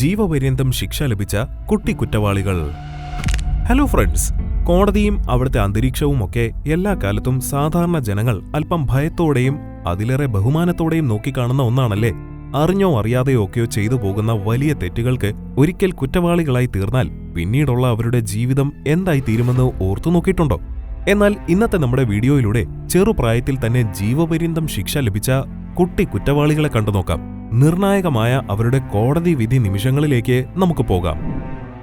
ജീവപര്യന്തം ശിക്ഷ ലഭിച്ച കുട്ടി കുറ്റവാളികൾ ഹലോ ഫ്രണ്ട്സ് കോടതിയും അവിടുത്തെ അന്തരീക്ഷവും ഒക്കെ എല്ലാ കാലത്തും സാധാരണ ജനങ്ങൾ അല്പം ഭയത്തോടെയും അതിലേറെ ബഹുമാനത്തോടെയും നോക്കിക്കാണുന്ന ഒന്നാണല്ലേ? അറിഞ്ഞോ അറിയാതെയോ ഒക്കെയോ ചെയ്തു പോകുന്ന വലിയ തെറ്റുകൾക്ക് ഒരിക്കൽ കുറ്റവാളികളായി തീർന്നാൽ പിന്നീടുള്ള അവരുടെ ജീവിതം എന്തായി തീരുമെന്ന് ഓർത്തു നോക്കിയിട്ടുണ്ടോ? എന്നാൽ ഇന്നത്തെ നമ്മുടെ വീഡിയോയിലൂടെ ചെറുപ്രായത്തിൽ തന്നെ ജീവപര്യന്തം ശിക്ഷ ലഭിച്ച കുട്ടി കുറ്റവാളികളെ കണ്ടു നോക്കാം. നിർണായകമായ അവരുടെ കോടതി വിധി നിമിഷങ്ങളിലേക്ക് നമുക്ക് പോകാം.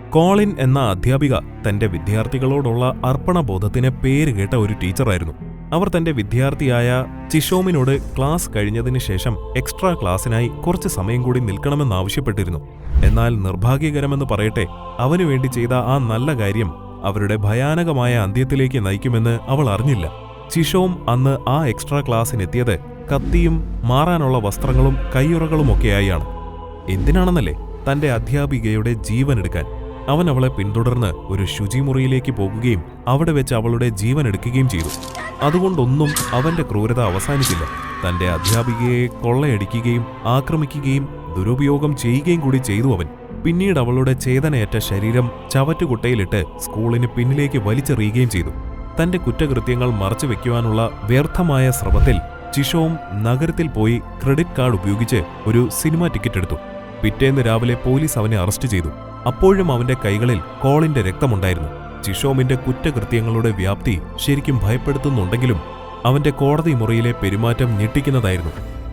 കോളിൻ എന്ന അധ്യാപിക തന്റെ വിദ്യാർത്ഥികളോടുള്ള അർപ്പണബോധത്തിന് പേരുകേട്ട ഒരു ടീച്ചറായിരുന്നു. അവർ തന്റെ വിദ്യാർത്ഥിയായ ചിഷോമിനോട് ക്ലാസ് കഴിഞ്ഞതിന് ശേഷം എക്സ്ട്രാ ക്ലാസ്സിനായി കുറച്ച് സമയം കൂടി നിൽക്കണമെന്നാവശ്യപ്പെട്ടിരുന്നു എന്നാൽ നിർഭാഗ്യകരമെന്ന് പറയട്ടെ അവനു വേണ്ടി ചെയ്ത ആ നല്ല കാര്യം അവരുടെ ഭയാനകമായ അന്ത്യത്തിലേക്ക് നയിക്കുമെന്ന് അവൾ അറിഞ്ഞില്ല. ചിഷോം അന്ന് ആ എക്സ്ട്രാ ക്ലാസ്സിനെത്തിയത് കത്തിയും മാറാനുള്ള വസ്ത്രങ്ങളും കയ്യുറകളുമൊക്കെയായാണ് എന്തിനാണെന്നല്ലേ തന്റെ അധ്യാപികയുടെ ജീവൻ എടുക്കാൻ അവൻ അവളെ പിന്തുടർന്ന് ഒരു ശുചിമുറിയിലേക്ക് പോകുകയും അവിടെ വെച്ച് അവളുടെ ജീവൻ എടുക്കുകയും ചെയ്തു. അതുകൊണ്ടൊന്നും അവന്റെ ക്രൂരത അവസാനിച്ചില്ല. തന്റെ അധ്യാപികയെ കൊള്ളയടിക്കുകയും ആക്രമിക്കുകയും ദുരുപയോഗം ചെയ്യുകയും കൂടി ചെയ്തു അവൻ. പിന്നീട് അവളുടെ ചേതനയേറ്റ ശരീരം ചവറ്റുകുട്ടയിലിട്ട് സ്കൂളിന് പിന്നിലേക്ക് വലിച്ചെറിയുകയും ചെയ്തു. തന്റെ കുറ്റകൃത്യങ്ങൾ മറച്ചുവെക്കുവാനുള്ള വ്യർത്ഥമായ ശ്രമത്തിൽ ചിഷോം നഗരത്തിൽ പോയി ക്രെഡിറ്റ് കാർഡ് ഉപയോഗിച്ച് ഒരു സിനിമ ടിക്കറ്റ് എടുത്തു. പിറ്റേന്ന് രാവിലെ പോലീസ് അവനെ അറസ്റ്റ് ചെയ്തു. അപ്പോഴും അവന്റെ കൈകളിൽ കോളിന്റെ രക്തമുണ്ടായിരുന്നു. ചിഷോമിന്റെ കുറ്റകൃത്യങ്ങളുടെ വ്യാപ്തി ശരിക്കും ഭയപ്പെടുത്തുന്നുണ്ടെങ്കിലും അവന്റെ കോടതി മുറിയിലെ പെരുമാറ്റം ഞെട്ടിക്കുന്നതായിരുന്നു.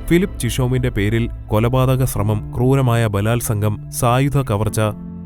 ഫിലിപ്പ് ചിഷോമിന്റെ പേരിൽ കൊലപാതക ശ്രമം ക്രൂരമായ ബലാത്സംഗം സായുധ കവർച്ച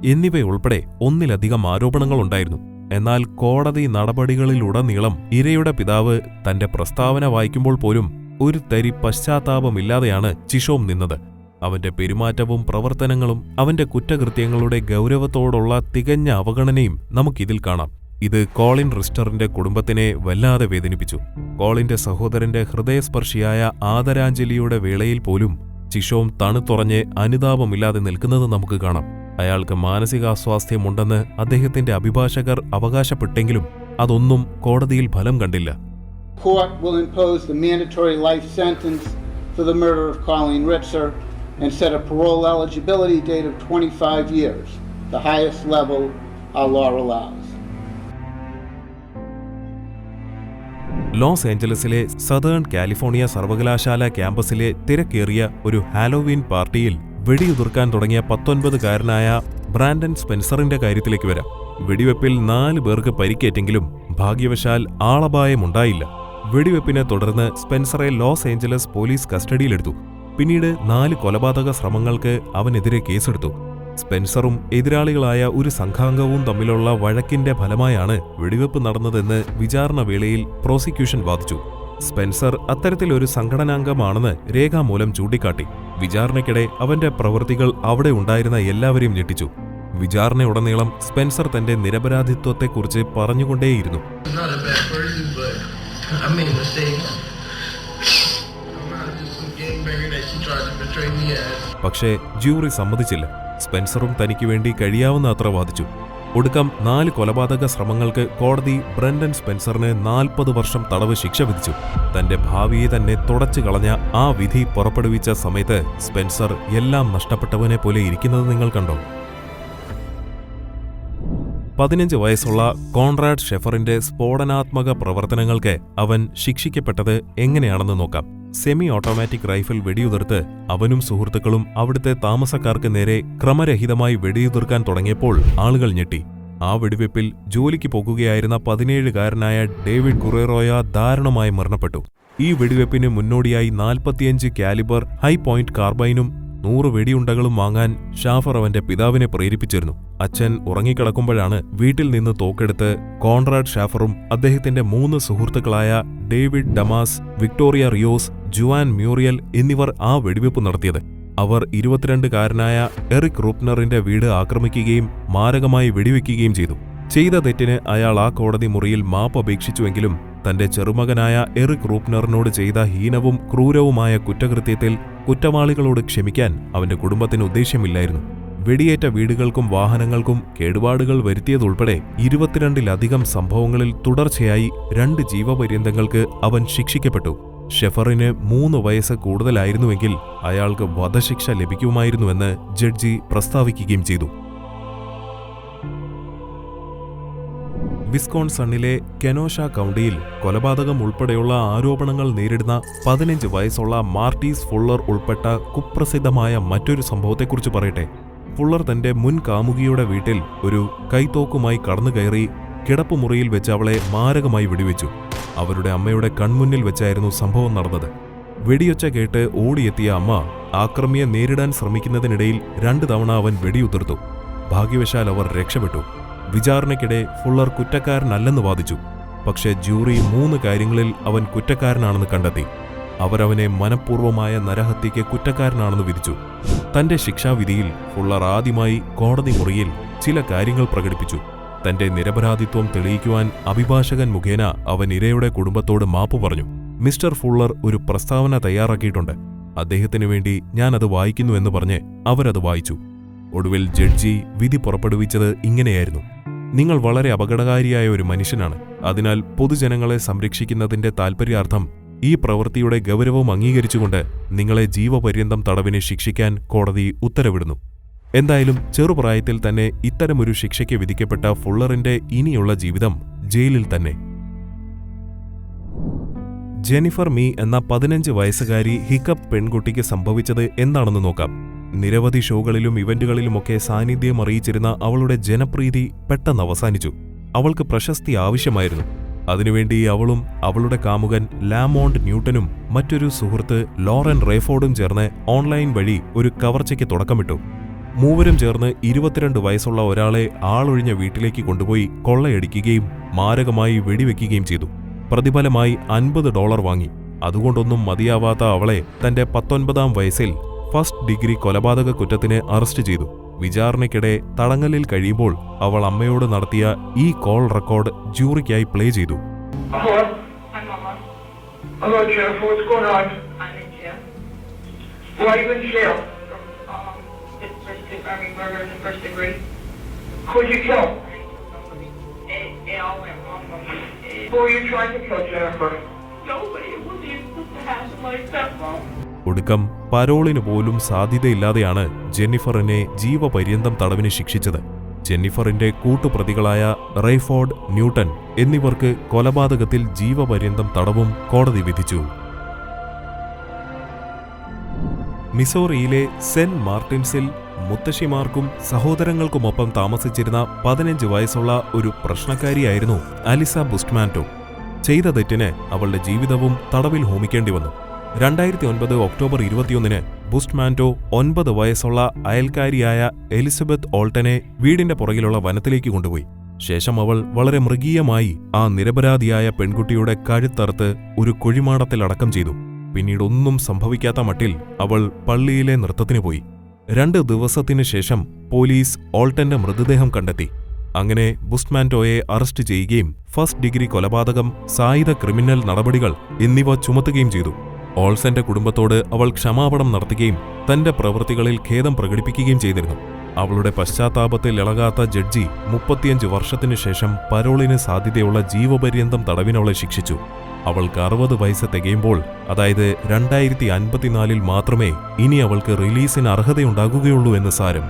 എന്നിവയുൾപ്പെടെ ഒന്നിലധികം ആരോപണങ്ങളുണ്ടായിരുന്നു. എന്നാൽ കോടതി നടപടികളിലുടനീളം ഇരയുടെ പിതാവ് തന്റെ പ്രസ്താവന വായിക്കുമ്പോൾ പോലും ഒരു തരി പശ്ചാത്താപമില്ലാതെയാണ് ചിഷോം നിന്നത്. അവന്റെ പെരുമാറ്റവും പ്രവർത്തനങ്ങളും അവന്റെ കുറ്റകൃത്യങ്ങളുടെ ഗൗരവത്തോടുള്ള തികഞ്ഞ അവഗണനയും നമുക്കിതിൽ കാണാം. ഇത് കോളിൻ റിസ്റ്ററിന്റെ കുടുംബത്തിനെ വല്ലാതെ വേദനിപ്പിച്ചു. കോളിന്റെ സഹോദരന്റെ ഹൃദയസ്പർശിയായ ആദരാഞ്ജലിയുടെ വേളയിൽ പോലും ചിഷോം തണുത്തുറഞ്ഞ് അനുതാപമില്ലാതെ നിൽക്കുന്നത് നമുക്ക് കാണാം. അയാൾക്ക് മാനസികാസ്വാസ്ഥ്യമുണ്ടെന്ന് അദ്ദേഹത്തിന്റെ അഭിഭാഷകർ അവകാശപ്പെട്ടെങ്കിലും അതൊന്നും കോടതിയിൽ ഫലം കണ്ടില്ല. Court will impose the mandatory life sentence for the murder of Colleen Ritzer and set a parole eligibility date of 25 years, the highest level our law allows. Los ഏഞ്ചലസിലെ southern California സർവകലാശാല ക്യാമ്പസിലെ തിരക്കേറിയ ഒരു ഹാലോവീൻ പാർട്ടിയിൽ വെടിയുതിർക്കാൻ തുടങ്ങിയ പത്തൊൻപതുകാരനായ Brandon സ്പെൻസറിന്റെ കാര്യത്തിലേക്ക് വരാം വെടിവെപ്പിൽ നാല് പേർക്ക് പരിക്കേറ്റെങ്കിലും ഭാഗ്യവശാൽ ആളപായമുണ്ടായില്ല വെടിവെപ്പിനെ തുടർന്ന് സ്പെൻസറെ ലോസ് ഏഞ്ചലസ് പോലീസ് കസ്റ്റഡിയിലെടുത്തു. പിന്നീട് നാല് കൊലപാതക ശ്രമങ്ങൾക്ക് അവനെതിരെ കേസെടുത്തു. സ്പെൻസറും എതിരാളികളായ ഒരു സംഘാംഗവും തമ്മിലുള്ള വഴക്കിന്റെ ഫലമായാണ് വെടിവെപ്പ് നടന്നതെന്ന് വിചാരണ വേളയിൽ പ്രോസിക്യൂഷൻ വാദിച്ചു. സ്പെൻസർ അത്തരത്തിലൊരു സംഘടനാംഗമാണെന്ന് രേഖാമൂലം ചൂണ്ടിക്കാട്ടി. വിചാരണയ്ക്കിടെ അവന്റെ പ്രവൃത്തികൾ അവിടെ ഉണ്ടായിരുന്ന എല്ലാവരെയും ഞെട്ടിച്ചു. വിചാരണയുടനീളം സ്പെൻസർ തന്റെ നിരപരാധിത്വത്തെക്കുറിച്ച് പറഞ്ഞുകൊണ്ടേയിരുന്നു I'm not a bad person, but I made mistakes. പക്ഷേ ജൂറി സമ്മതിച്ചില്ല. സ്പെൻസറും തനിക്ക് വേണ്ടി കഴിയാവുന്ന അത്ര വാദിച്ചു. ഒടുക്കം നാല് കൊലപാതക ശ്രമങ്ങൾക്ക് കോടതി ബ്രണ്ടൻ സ്പെൻസറിന് നാൽപ്പത് വർഷം തടവ് ശിക്ഷ വിധിച്ചു. തന്റെ ഭാവിയെ തന്നെ തുടച്ചു കളഞ്ഞ ആ വിധി പുറപ്പെടുവിച്ച സമയത്ത് സ്പെൻസർ എല്ലാം നഷ്ടപ്പെട്ടവനെ പോലെ ഇരിക്കുന്നത് നിങ്ങൾ കണ്ടോ? പതിനഞ്ച് വയസ്സുള്ള കോൺറാഡ് ഷെഫറിന്റെ സ്ഫോടനാത്മക പ്രവർത്തനങ്ങൾക്ക് അവൻ ശിക്ഷിക്കപ്പെട്ടത് എങ്ങനെയാണെന്ന് നോക്കാം. സെമി ഓട്ടോമാറ്റിക് റൈഫിൾ വെടിയുതിർത്ത് അവനും സുഹൃത്തുക്കളും അവിടുത്തെ താമസക്കാർക്ക് നേരെ ക്രമരഹിതമായി വെടിയുതിർക്കാൻ തുടങ്ങിയപ്പോൾ ആളുകൾ ഞെട്ടി. ആ വെടിവെപ്പിൽ ജോലിക്ക് പോകുകയായിരുന്ന പതിനേഴുകാരനായ ഡേവിഡ് ഗുറേറോയ ദാരുണമായി മരണപ്പെട്ടു. ഈ വെടിവെപ്പിന് മുന്നോടിയായി നാൽപ്പത്തിയഞ്ച് കാലിബർ ഹൈ പോയിന്റ് കാർബൈനും നൂറ് വെടിയുണ്ടകളും വാങ്ങാൻ ഷാഫർ അവന്റെ പിതാവിനെ പ്രേരിപ്പിച്ചിരുന്നു. അച്ഛൻ ഉറങ്ങിക്കിടക്കുമ്പോഴാണ് വീട്ടിൽ നിന്ന് തോക്കെടുത്ത് കോൺറാഡ് ഷാഫറും അദ്ദേഹത്തിന്റെ മൂന്ന് സുഹൃത്തുക്കളായ David Damas Victoria Rios Juan Muriel എന്നിവർ ആ വെടിവെപ്പ് നടത്തിയത്. അവർ ഇരുപത്തിരണ്ടുകാരനായ എറിക് റൂപ്നറിന്റെ വീട് ആക്രമിക്കുകയും മാരകമായി വെടിവെക്കുകയും ചെയ്തു. ചെയ്ത തെറ്റിന് അയാൾ ആ കോടതി മുറിയിൽ മാപ്പ് അപേക്ഷിച്ചുവെങ്കിലും തന്റെ ചെറുമകനായ എറിക് റൂപ്നറിനോട് ചെയ്ത ഹീനവും ക്രൂരവുമായ കുറ്റകൃത്യത്തിൽ കുറ്റവാളികളോട് ക്ഷമിക്കാൻ അവന്റെ കുടുംബത്തിന് ഉദ്ദേശ്യമില്ലായിരുന്നു. വെടിയേറ്റ വീടുകൾക്കും വാഹനങ്ങൾക്കും കേടുപാടുകൾ വരുത്തിയതുൾപ്പെടെ ഇരുപത്തിരണ്ടിലധികം സംഭവങ്ങളിൽ തുടർച്ചയായി രണ്ട് ജീവപര്യന്തങ്ങൾക്ക് അവൻ ശിക്ഷിക്കപ്പെട്ടു. ഷെഫറിന് മൂന്ന് വയസ്സ് കൂടുതലായിരുന്നുവെങ്കിൽ അയാൾക്ക് വധശിക്ഷ ലഭിക്കുമായിരുന്നുവെന്ന് ജഡ്ജി പ്രസ്താവിക്കുകയും ചെയ്തു. വിസ്കോൺസണ്ണിലെ കെനോഷ കൗണ്ടിയിൽ കൊലപാതകം ഉൾപ്പെടെയുള്ള ആരോപണങ്ങൾ നേരിടുന്ന പതിനഞ്ച് വയസ്സുള്ള മാർട്ടീസ് ഫുള്ളർ ഉൾപ്പെട്ട കുപ്രസിദ്ധമായ മറ്റൊരു സംഭവത്തെക്കുറിച്ച് പറയട്ടെ. ഫുള്ളർ തന്റെ മുൻ കാമുകിയുടെ വീട്ടിൽ ഒരു കൈത്തോക്കുമായി കടന്നുകയറി കിടപ്പുമുറിയിൽ വെച്ച് അവളെ മാരകമായി വെടിവെച്ചു. അവരുടെ അമ്മയുടെ കൺമുന്നിൽ വെച്ചായിരുന്നു സംഭവം നടന്നത്. വെടിയൊച്ച കേട്ട് ഓടിയെത്തിയ അമ്മ ആക്രമിയെ നേരിടാൻ ശ്രമിക്കുന്നതിനിടയിൽ രണ്ടു തവണ അവൻ വെടിയുതിർത്തു. ഭാഗ്യവശാൽ അവർ രക്ഷപ്പെട്ടു. വിചാരണയ്ക്കിടെ ഫുള്ളർ കുറ്റക്കാരനല്ലെന്ന് വാദിച്ചു. പക്ഷേ ജൂറി മൂന്ന് കാര്യങ്ങളിൽ അവൻ കുറ്റക്കാരനാണെന്ന് കണ്ടെത്തി. അവരവനെ മനഃപൂർവമായ നരഹത്യയ്ക്ക് കുറ്റക്കാരനാണെന്ന് വിധിച്ചു. തന്റെ ശിക്ഷാവിധിയിൽ ഫുള്ളർ ആദ്യമായി കോടതി മുറിയിൽ ചില കാര്യങ്ങൾ പ്രകടിപ്പിച്ചു. തന്റെ നിരപരാധിത്വം തെളിയിക്കുവാൻ അഭിഭാഷകൻ മുഖേന അവൻ ഇരയുടെ കുടുംബത്തോട് മാപ്പ് പറഞ്ഞു. മിസ്റ്റർ ഫുള്ളർ ഒരു പ്രസ്താവന തയ്യാറാക്കിയിട്ടുണ്ട്. അദ്ദേഹത്തിനു വേണ്ടി ഞാൻ അത് വായിക്കുന്നു എന്ന് പറഞ്ഞ് അവരത് വായിച്ചു. ഒടുവിൽ ജഡ്ജി വിധി പുറപ്പെടുവിച്ചത് ഇങ്ങനെയായിരുന്നു. നിങ്ങൾ വളരെ അപകടകാരിയായ ഒരു മനുഷ്യനാണ്. അതിനാൽ പൊതുജനങ്ങളെ സംരക്ഷിക്കുന്നതിന്റെ താൽപര്യാർത്ഥം ഈ പ്രവൃത്തിയുടെ ഗൗരവം അംഗീകരിച്ചുകൊണ്ട് നിങ്ങളെ ജീവപര്യന്തം തടവിന് ശിക്ഷിക്കാൻ കോടതി ഉത്തരവിടുന്നു. എന്തായാലും ചെറുപ്രായത്തിൽ തന്നെ ഇത്തരമൊരു ശിക്ഷയ്ക്ക് വിധിക്കപ്പെട്ട ഫുള്ളറിന്റെ ഇനിയുള്ള ജീവിതം ജയിലിൽ തന്നെ. ജെനിഫർ മീ എന്ന പതിനഞ്ച് വയസ്സുകാരി ഹിക്കപ്പ് പെൺകുട്ടിക്ക് സംഭവിച്ചത് എന്താണെന്ന് നോക്കാം. നിരവധി ഷോകളിലും ഇവന്റുകളിലുമൊക്കെ സാന്നിധ്യം അറിയിച്ചിരുന്ന അവളുടെ ജനപ്രീതി പെട്ടെന്ന് അവസാനിച്ചു. അവൾക്ക് പ്രശസ്തി ആവശ്യമായിരുന്നു. അതിനുവേണ്ടി അവളും അവളുടെ കാമുകൻ ലാമോണ്ട് ന്യൂട്ടനും മറ്റൊരു സുഹൃത്ത് ലോറൻ റേഫോർഡും ചേർന്ന് ഓൺലൈൻ വഴി ഒരു കവർച്ചയ്ക്ക് തുടക്കമിട്ടു. മൂവരും ചേർന്ന് ഇരുപത്തിരണ്ട് വയസ്സുള്ള ഒരാളെ ആളൊഴിഞ്ഞ വീട്ടിലേക്ക് കൊണ്ടുപോയി കൊള്ളയടിക്കുകയും മാരകമായി വെടിവെക്കുകയും ചെയ്തു. പ്രതിഫലമായി അൻപത് ഡോളർ വാങ്ങി. അതുകൊണ്ടൊന്നും മതിയാവാത്ത അവളെ തന്റെ പത്തൊൻപതാം വയസ്സിൽ ഫസ്റ്റ് ഡിഗ്രി കൊലപാതക കുറ്റത്തിന് അറസ്റ്റ് ചെയ്തു. വിചാരണയ്ക്കിടെ തടങ്കലിൽ കഴിയുമ്പോൾ അവൾ അമ്മയോട് നടത്തിയ ഈ കോൾ റെക്കോർഡ് ജൂറിക്കായി പ്ലേ ചെയ്തു. ഒടുക്കം പരോളിന് പോലും സാധ്യതയില്ലാതെയാണ് ജെന്നിഫറിനെ ജീവപര്യന്തം തടവിന് ശിക്ഷിച്ചത്. ജെന്നിഫറിന്റെ കൂട്ടുപ്രതികളായ റെയ്ഫോർഡ് ന്യൂട്ടൺ എന്നിവർക്ക് കൊലപാതകത്തിൽ ജീവപര്യന്തം തടവും കോടതി വിധിച്ചു. മിസോറിയിലെ സെന്റ് മാർട്ടിൻസിൽ മുത്തശ്ശിമാർക്കും സഹോദരങ്ങൾക്കുമൊപ്പം താമസിച്ചിരുന്ന പതിനഞ്ച് വയസ്സുള്ള ഒരു പ്രശ്നക്കാരിയായിരുന്നു അലിസ ബുസ്റ്റ്മാന്റോ. ചെയ്ത തെറ്റിന് അവളുടെ ജീവിതവും തടവിൽ ഹോമിക്കേണ്ടി വന്നു. രണ്ടായിരത്തി ഒൻപത് ഒക്ടോബർ ഇരുപത്തിയൊന്നിന് ബുസ്റ്റ്മാന്റോ ഒൻപത് വയസ്സുള്ള അയൽക്കാരിയായ എലിസബത്ത് ഓൾട്ടനെ വീടിന്റെ പുറകിലുള്ള വനത്തിലേക്ക് കൊണ്ടുപോയി. ശേഷം അവൾ വളരെ മൃഗീയമായി ആ നിരപരാധിയായ പെൺകുട്ടിയുടെ കഴുത്തറുത്ത് ഒരു കുഴിമാടത്തിൽ അടക്കം ചെയ്തു. പിന്നീട് ഒന്നും സംഭവിക്കാത്ത മട്ടിൽ അവൾ പള്ളിയിലെ നൃത്തത്തിന് പോയി. രണ്ട് ദിവസത്തിനു ശേഷം പോലീസ് ഓൾട്ടന്റെ മൃതദേഹം കണ്ടെത്തി. അങ്ങനെ ബുസ്റ്റ്മാന്റോയെ അറസ്റ്റ് ചെയ്യുകയും ഫസ്റ്റ് ഡിഗ്രി കൊലപാതകം സായുധ ക്രിമിനൽ നടപടികൾ എന്നിവ ചുമത്തുകയും ചെയ്തു. ഓൾസന്റെ കുടുംബത്തോട് അവൾ ക്ഷമാപണം നടത്തുകയും തന്റെ പ്രവൃത്തികളിൽ ഖേദം പ്രകടിപ്പിക്കുകയും ചെയ്തിരുന്നു. അവളുടെ പശ്ചാത്താപത്തിൽ ഇളകാത്ത ജഡ്ജി മുപ്പത്തിയഞ്ച് വർഷത്തിനു ശേഷം പരോളിന് സാധ്യതയുള്ള ജീവപര്യന്തം തടവിനവളെ ശിക്ഷിച്ചു. അവൾക്ക് അറുപത് വയസ്സ് തികയുമ്പോൾ അതായത് രണ്ടായിരത്തി അൻപത്തിനാലിൽ മാത്രമേ ഇനി അവൾക്ക് റിലീസിന് അർഹതയുണ്ടാകുകയുള്ളൂ എന്ന് സാരം.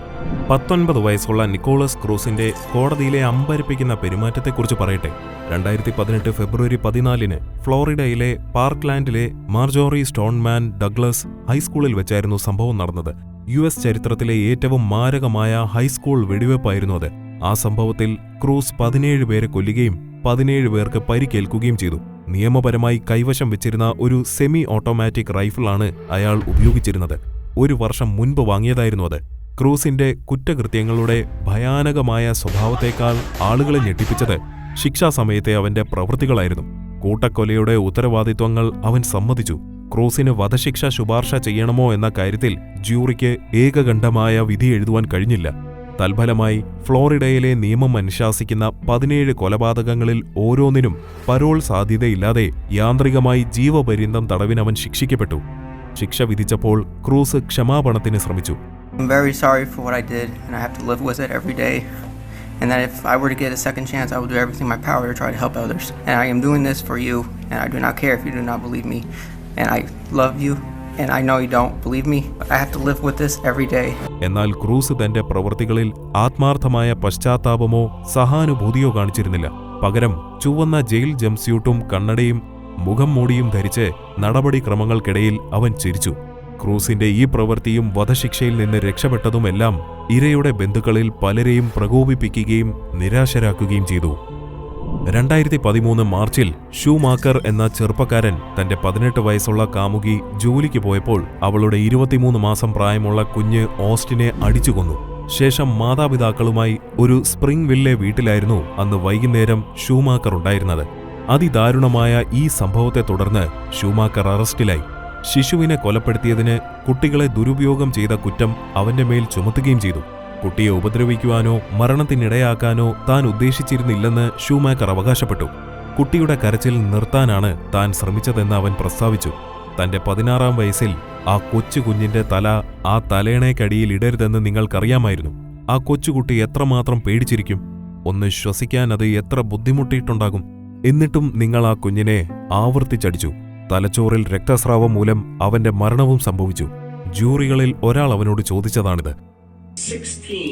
പത്തൊൻപത് വയസ്സുള്ള നിക്കോളസ് ക്രൂസിന്റെ കോടതിയിലെ അമ്പരിപ്പിക്കുന്ന പെരുമാറ്റത്തെക്കുറിച്ച് പറയട്ടെ. രണ്ടായിരത്തി പതിനെട്ട് ഫെബ്രുവരി പതിനാലിന് ഫ്ലോറിഡയിലെ പാർക്ക്ലാൻഡിലെ മാർജോറി സ്റ്റോൺമാൻ ഡഗ്ലസ് ഹൈസ്കൂളിൽ വെച്ചായിരുന്നു സംഭവം നടന്നത്. യു എസ് ചരിത്രത്തിലെ ഏറ്റവും മാരകമായ ഹൈസ്കൂൾ വെടിവെപ്പായിരുന്നു അത്. ആ സംഭവത്തിൽ ക്രൂസ് പതിനേഴ് പേരെ കൊല്ലുകയും പതിനേഴ് പേർക്ക് പരിക്കേൽക്കുകയും ചെയ്തു. നിയമപരമായി കൈവശം വെച്ചിരുന്ന ഒരു സെമി ഓട്ടോമാറ്റിക് റൈഫിളാണ് അയാൾ ഉപയോഗിച്ചിരുന്നത്. ഒരു വർഷം മുൻപ് വാങ്ങിയതായിരുന്നു അത്. ക്രൂസിന്റെ കുറ്റകൃത്യങ്ങളുടെ ഭയാനകമായ സ്വഭാവത്തേക്കാൾ ആളുകളെ ഞെട്ടിപ്പിച്ചത് ശിക്ഷാസമയത്തെ അവന്റെ പ്രവൃത്തികളായിരുന്നു. കൂട്ടക്കൊലയുടെ ഉത്തരവാദിത്വങ്ങൾ അവൻ സമ്മതിച്ചു. ക്രൂസിന് വധശിക്ഷ ശുപാർശ ചെയ്യണമോ എന്ന കാര്യത്തിൽ ജൂറിക്ക് ഏകകണ്ഠമായ വിധി എഴുതുവാൻ കഴിഞ്ഞില്ല. തൽഫലമായി ഫ്ലോറിഡയിലെ നിയമം അനുശാസിക്കുന്ന പതിനേഴ് കൊലപാതകങ്ങളിൽ ഓരോന്നിനും പരോൾ സാധ്യതയില്ലാതെ യാന്ത്രികമായി ജീവപര്യന്തം തടവിനവൻ ശിക്ഷിക്കപ്പെട്ടു. ശിക്ഷ വിധിച്ചപ്പോൾ ക്രൂസ് ക്ഷമാപണത്തിന് ശ്രമിച്ചു. I'm very sorry for what I did, and I have to live with it every day. And that if I were to get a second chance, I would do everything in my power to try to help others. And I am doing this for you, and I do not care if you do not believe me. and I love you, and I know you don't believe me, I have to live with this every day. എന്നാൽ Cruz തന്റെ പ്രവൃത്തികളിൽ ആത്മാർത്ഥമായ പശ്ചാത്താപമോ സഹാനുഭൂതിയോ കാണിച്ചിരുന്നില്ല പകരം ചുവന്ന jail ജംസ്യൂട്ടും കണ്ണടയും മുഖം മൂടിയും ധരിച്ച് നടപടിക്രമങ്ങൾക്കിടയിൽ അവൻ ചിരിച്ചു ക്രൂസിന്റെ ഈ പ്രവൃത്തിയും വധശിക്ഷയിൽ നിന്ന് രക്ഷപ്പെട്ടതുമെല്ലാം ഇരയുടെ ബന്ധുക്കളിൽ പലരെയും പ്രകോപിപ്പിക്കുകയും നിരാശരാക്കുകയും ചെയ്തു. രണ്ടായിരത്തി പതിമൂന്ന് മാർച്ചിൽ ഷൂമാക്കർ എന്ന ചെറുപ്പക്കാരൻ തന്റെ പതിനെട്ട് വയസ്സുള്ള കാമുകി ജോലിക്ക് പോയപ്പോൾ അവളുടെ ഇരുപത്തിമൂന്ന് മാസം പ്രായമുള്ള കുഞ്ഞ് ഓസ്റ്റിനെ അടിച്ചുകൊന്നു. ശേഷം മാതാപിതാക്കളുമായി ഒരു സ്പ്രിംഗ് വില്ലെ വീട്ടിലായിരുന്നു അന്ന് വൈകുന്നേരം ഷൂമാക്കർ ഉണ്ടായിരുന്നത്. അതിദാരുണമായ ഈ സംഭവത്തെ തുടർന്ന് ഷൂമാക്കർ അറസ്റ്റിലായി. ശിശുവിനെ കൊലപ്പെടുത്തിയതിന് കുട്ടികളെ ദുരുപയോഗം ചെയ്ത കുറ്റം അവന്റെ മേൽ ചുമത്തുകയും ചെയ്തു. കുട്ടിയെ ഉപദ്രവിക്കുവാനോ മരണത്തിനിടയാക്കാനോ താൻ ഉദ്ദേശിച്ചിരുന്നില്ലെന്ന് ഷൂമാക്കർ അവകാശപ്പെട്ടു. കുട്ടിയുടെ കരച്ചിൽ നിർത്താനാണ് താൻ ശ്രമിച്ചതെന്ന് അവൻ പ്രസ്താവിച്ചു. തന്റെ പതിനാറാം വയസ്സിൽ ആ കൊച്ചു കുഞ്ഞിന്റെ തല ആ തലേണയ്ക്കടിയിൽ ഇടരുതെന്ന് നിങ്ങൾക്കറിയാമായിരുന്നു. ആ കൊച്ചുകുട്ടി എത്രമാത്രം പേടിച്ചിരിക്കും? ഒന്ന് ശ്വസിക്കാൻ അത് എത്ര ബുദ്ധിമുട്ടിയിട്ടുണ്ടാകും? എന്നിട്ടും നിങ്ങൾ ആ കുഞ്ഞിനെ ആവർത്തിച്ചടിച്ചു. തലച്ചോറിൽ രക്തസ്രാവം മൂലം അവന്റെ മരണവും സംഭവിച്ചു ജൂറികളിൽ ഒരാൾ അവനോട് ചോദിച്ചതാണിത് 16,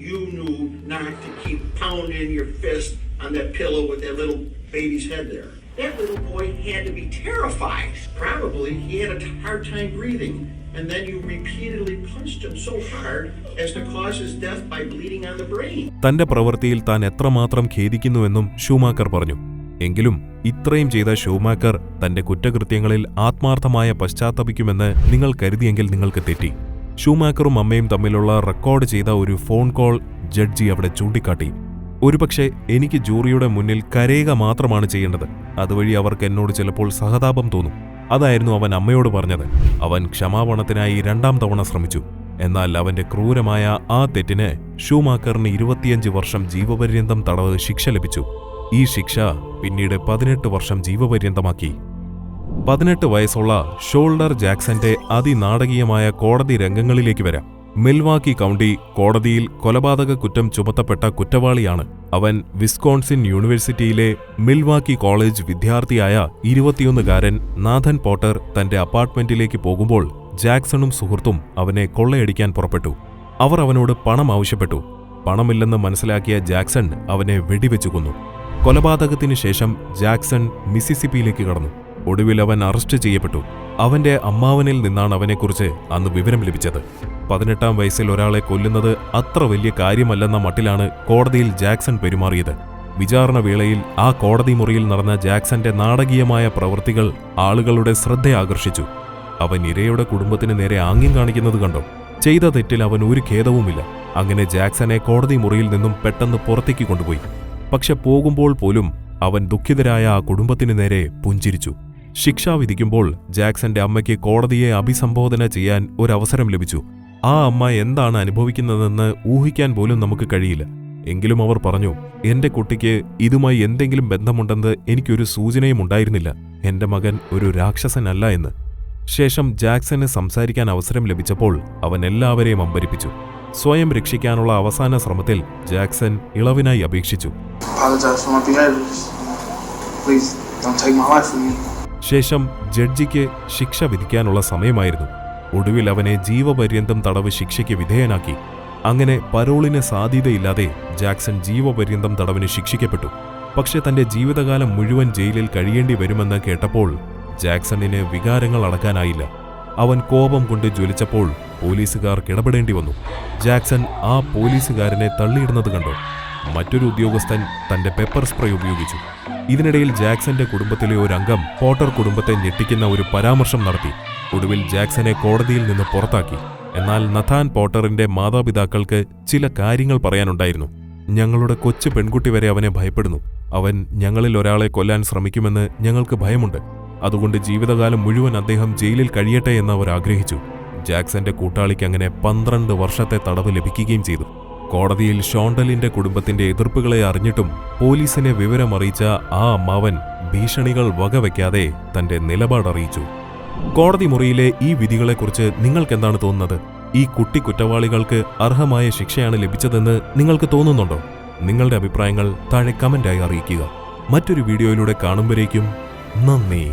you knew not to keep pounding your fist on that pillow with that little baby's head there. That little boy had to be terrified. Probably he had a hard time breathing. And then you repeatedly punched him so hard as to cause his death by bleeding on the brain. തന്റെ പ്രവൃത്തിയിൽ താൻ എത്രമാത്രം ഖേദിക്കുന്നുവെന്നും Schumacher പറഞ്ഞു എങ്കിലും ഇത്രയും ചെയ്ത Schumacher തന്റെ കുറ്റകൃത്യങ്ങളിൽ ആത്മാർത്ഥമായ പശ്ചാത്തപിക്കുമെന്ന് നിങ്ങൾ കരുതിയെങ്കിൽ നിങ്ങൾക്ക് തെറ്റി. ഷൂമാക്കറും അമ്മയും തമ്മിലുള്ള റെക്കോർഡ് ചെയ്ത ഒരു ഫോൺ കോൾ ജഡ്ജി അവിടെ ചൂണ്ടിക്കാട്ടി. ഒരുപക്ഷെ എനിക്ക് ജൂറിയുടെ മുന്നിൽ കരയുക മാത്രമാണ് ചെയ്യേണ്ടത്. അതുവഴി അവർക്ക് എന്നോട് ചിലപ്പോൾ സഹതാപം തോന്നും. അതായിരുന്നു അവൻ അമ്മയോട് പറഞ്ഞത്. അവൻ ക്ഷമാപണത്തിനായി രണ്ടാം തവണ ശ്രമിച്ചു. എന്നാൽ അവന്റെ ക്രൂരമായ ആ തെറ്റിന് ഷൂമാക്കറിന് ഇരുപത്തിയഞ്ച് വർഷം ജീവപര്യന്തം തടവ് ശിക്ഷ ലഭിച്ചു. ഈ ശിക്ഷ പിന്നീട് പതിനെട്ട് വർഷം ജീവപര്യന്തമാക്കി. പതിനെട്ട് വയസ്സുള്ള ഷോൾഡർ ജാക്സന്റെ അതിനാടകീയമായ കോടതി രംഗങ്ങളിലേക്ക് വരാം. മിൽവാക്കി കൗണ്ടി കോടതിയിൽ കൊലപാതക കുറ്റം ചുമത്തപ്പെട്ട കുറ്റവാളിയാണ് അവൻ വിസ്കോൺസിൻ യൂണിവേഴ്സിറ്റിയിലെ മിൽവാക്കി കോളേജ് വിദ്യാർത്ഥിയായ ഇരുപത്തിയൊന്നുകാരൻ നാഥൻ പോട്ടർ തന്റെ അപ്പാർട്ട്മെന്റിലേക്ക് പോകുമ്പോൾ ജാക്സണും സുഹൃത്തും അവനെ കൊള്ളയടിക്കാൻ പുറപ്പെട്ടു. അവർ അവനോട് പണം ആവശ്യപ്പെട്ടു. പണമില്ലെന്ന് മനസ്സിലാക്കിയ ജാക്സൺ അവനെ വെടിവെച്ചു കൊന്നു. കൊലപാതകത്തിനു ശേഷം ജാക്സൺ മിസിസിപ്പിയിലേക്ക് കടന്നു. ഒടുവിൽ അവൻ അറസ്റ്റ് ചെയ്യപ്പെട്ടു. അവന്റെ അമ്മാവനിൽ നിന്നാണ് അവനെക്കുറിച്ച് അന്ന് വിവരം ലഭിച്ചത്. പതിനെട്ടാം വയസ്സിൽ ഒരാളെ കൊല്ലുന്നത് അത്ര വലിയ കാര്യമല്ലെന്ന മട്ടിലാണ് കോടതിയിൽ ജാക്സൺ പെരുമാറിയത്. വിചാരണ വേളയിൽ ആ കോടതി മുറിയിൽ നടന്ന ജാക്സന്റെ നാടകീയമായ പ്രവൃത്തികൾ ആളുകളുടെ ശ്രദ്ധ ആകർഷിച്ചു അവൻ ഇരയുടെ കുടുംബത്തിന് നേരെ ആംഗ്യം കാണിക്കുന്നത് കണ്ടോ? ചെയ്ത തെറ്റിൽ അവൻ ഒരു ഖേദവുമില്ല. അങ്ങനെ ജാക്സനെ കോടതി മുറിയിൽ നിന്നും പെട്ടെന്ന് പുറത്തേക്ക് കൊണ്ടുപോയി. പക്ഷെ പോകുമ്പോൾ പോലും അവൻ ദുഃഖിതരായ ആ കുടുംബത്തിനു നേരെ പുഞ്ചിരിച്ചു. ശിക്ഷ വിധിക്കുമ്പോൾ ജാക്സന്റെ അമ്മയ്ക്ക് കോടതിയെ അഭിസംബോധന ചെയ്യാൻ ഒരവസരം ലഭിച്ചു. ആ അമ്മ എന്താണ് അനുഭവിക്കുന്നതെന്ന് ഊഹിക്കാൻ പോലും നമുക്ക് കഴിയില്ല. എങ്കിലും അവർ പറഞ്ഞു എന്റെ കുട്ടിക്ക് ഇതുമായി എന്തെങ്കിലും ബന്ധമുണ്ടെന്ന് എനിക്കൊരു സൂചനയും ഉണ്ടായിരുന്നില്ല. എന്റെ മകൻ ഒരു രാക്ഷസനല്ല എന്ന്. ശേഷം ജാക്സന് സംസാരിക്കാൻ അവസരം ലഭിച്ചപ്പോൾ അവൻ എല്ലാവരെയും അമ്പരിപ്പിച്ചു. സ്വയം രക്ഷിക്കാനുള്ള അവസാന ശ്രമത്തിൽ ജാക്സൺ ഇളവിനായി അപേക്ഷിച്ചു. Apologize for my behaviors. Please don't take my life from me. ശേഷം ജഡ്ജിക്ക് ശിക്ഷ വിധിക്കാനുള്ള സമയമായിരുന്നു. ഒടുവിൽ അവനെ ജീവപര്യന്തം തടവ് ശിക്ഷയ്ക്ക് വിധേയനാക്കി. അങ്ങനെ പരോളിന് സാധ്യതയില്ലാതെ ജാക്സൺ ജീവപര്യന്തം തടവിന് ശിക്ഷിക്കപ്പെട്ടു. പക്ഷെ തന്റെ ജീവിതകാലം മുഴുവൻ ജയിലിൽ കഴിയേണ്ടി വരുമെന്ന് കേട്ടപ്പോൾ ജാക്സണിന് വികാരങ്ങൾ അടക്കാനായില്ല. അവൻ കോപം കൊണ്ട് ജ്വലിച്ചപ്പോൾ പോലീസുകാർക്ക് ഇടപെടേണ്ടി വന്നു. ജാക്സൺ ആ പോലീസുകാരനെ തള്ളിയിടുന്നത് കണ്ടു. മറ്റൊരു ഉദ്യോഗസ്ഥൻ തന്റെ പെപ്പർ സ്പ്രേ ഉപയോഗിച്ചു. ഇതിനിടയിൽ ജാക്സന്റെ കുടുംബത്തിലെ ഒരു അംഗം പോട്ടർ കുടുംബത്തെ ഞെട്ടിക്കുന്ന ഒരു പരാമർശം നടത്തി. ഒടുവിൽ ജാക്സനെ കോടതിയിൽ നിന്ന് പുറത്താക്കി. എന്നാൽ നഥാൻ പോട്ടറിന്റെ മാതാപിതാക്കൾക്ക് ചില കാര്യങ്ങൾ പറയാനുണ്ടായിരുന്നു. ഞങ്ങളുടെ കൊച്ചു പെൺകുട്ടി വരെ അവനെ ഭയപ്പെടുന്നു. അവൻ ഞങ്ങളിൽ ഒരാളെ കൊല്ലാൻ ശ്രമിക്കുമെന്ന് ഞങ്ങൾക്ക് ഭയമുണ്ട്. അതുകൊണ്ട് ജീവിതകാലം മുഴുവൻ അദ്ദേഹം ജയിലിൽ കഴിയട്ടെ എന്ന് അവർ ആഗ്രഹിച്ചു. ജാക്സന്റെ കൂട്ടാളിക്ക് അങ്ങനെ പന്ത്രണ്ട് വർഷത്തെ തടവ് ലഭിക്കുകയും ചെയ്തു. കോടതിയിൽ ഷോണ്ടലിന്റെ കുടുംബത്തിന്റെ എതിർപ്പുകളെ അറിഞ്ഞിട്ടും പോലീസിനെ വിവരമറിയിച്ച ആ അമ്മാവൻ ഭീഷണികൾ വകവയ്ക്കാതെ തന്റെ നിലപാടറിയിച്ചു കോടതി മുറിയിലെ ഈ വിധികളെക്കുറിച്ച് നിങ്ങൾക്കെന്താണ് തോന്നുന്നത്? ഈ കുട്ടി കുറ്റവാളികൾക്ക് അർഹമായ ശിക്ഷയാണ് ലഭിച്ചതെന്ന് നിങ്ങൾക്ക് തോന്നുന്നുണ്ടോ? നിങ്ങളുടെ അഭിപ്രായങ്ങൾ താഴെ കമന്റായി അറിയിക്കുക. മറ്റൊരു വീഡിയോയിലൂടെ കാണുമ്പോഴേക്കും നന്ദി.